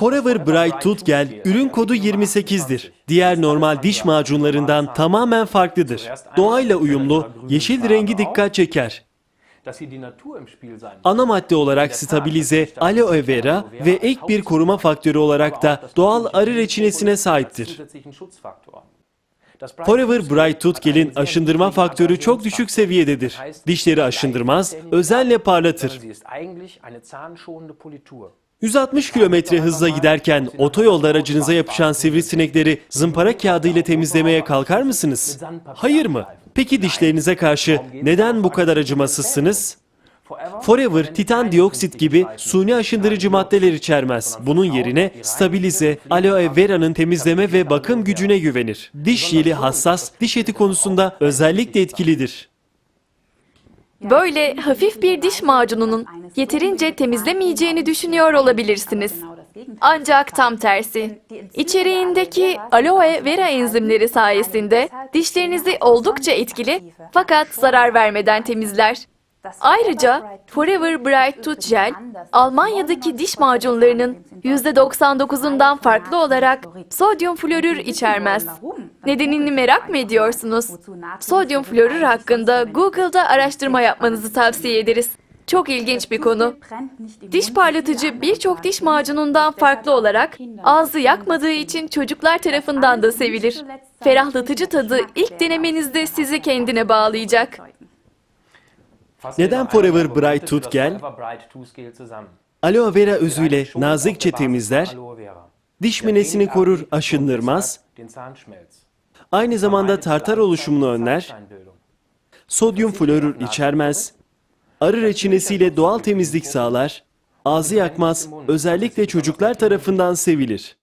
Forever Bright Toothgel ürün kodu 28'dir. Diğer normal diş macunlarından tamamen farklıdır. Doğayla uyumlu, yeşil rengi dikkat çeker. Ana madde olarak stabilize, aloe vera ve ek bir koruma faktörü olarak da doğal arı reçinesine sahiptir. Forever Bright Toothgel'in aşındırma faktörü çok düşük seviyededir. Dişleri aşındırmaz, özenle parlatır. 160 km hızla giderken otoyolda aracınıza yapışan sivrisinekleri zımpara kağıdı ile temizlemeye kalkar mısınız? Hayır mı? Peki dişlerinize karşı neden bu kadar acımasızsınız? Forever, titan dioksit gibi suni aşındırıcı maddeler içermez. Bunun yerine stabilize, aloe vera'nın temizleme ve bakım gücüne güvenir. Diş jeli hassas, diş eti konusunda özellikle etkilidir. Böyle hafif bir diş macununun yeterince temizlemeyeceğini düşünüyor olabilirsiniz. Ancak tam tersi. İçeriğindeki aloe vera enzimleri sayesinde dişlerinizi oldukça etkili fakat zarar vermeden temizler. Ayrıca Forever Bright Tooth Gel, Almanya'daki diş macunlarının %99'undan farklı olarak sodyum florür içermez. Nedenini merak mı ediyorsunuz? Sodyum florür hakkında Google'da araştırma yapmanızı tavsiye ederiz. Çok ilginç bir konu. Diş parlatıcı birçok diş macunundan farklı olarak ağzı yakmadığı için çocuklar tarafından da sevilir. Ferahlatıcı tadı ilk denemenizde sizi kendine bağlayacak. Neden Forever Bright Tooth Gel? Aloe vera özüyle nazikçe temizler, diş minesini korur, aşındırmaz, aynı zamanda tartar oluşumunu önler, sodyum florür içermez, arı reçinesiyle doğal temizlik sağlar, ağzı yakmaz, özellikle çocuklar tarafından sevilir.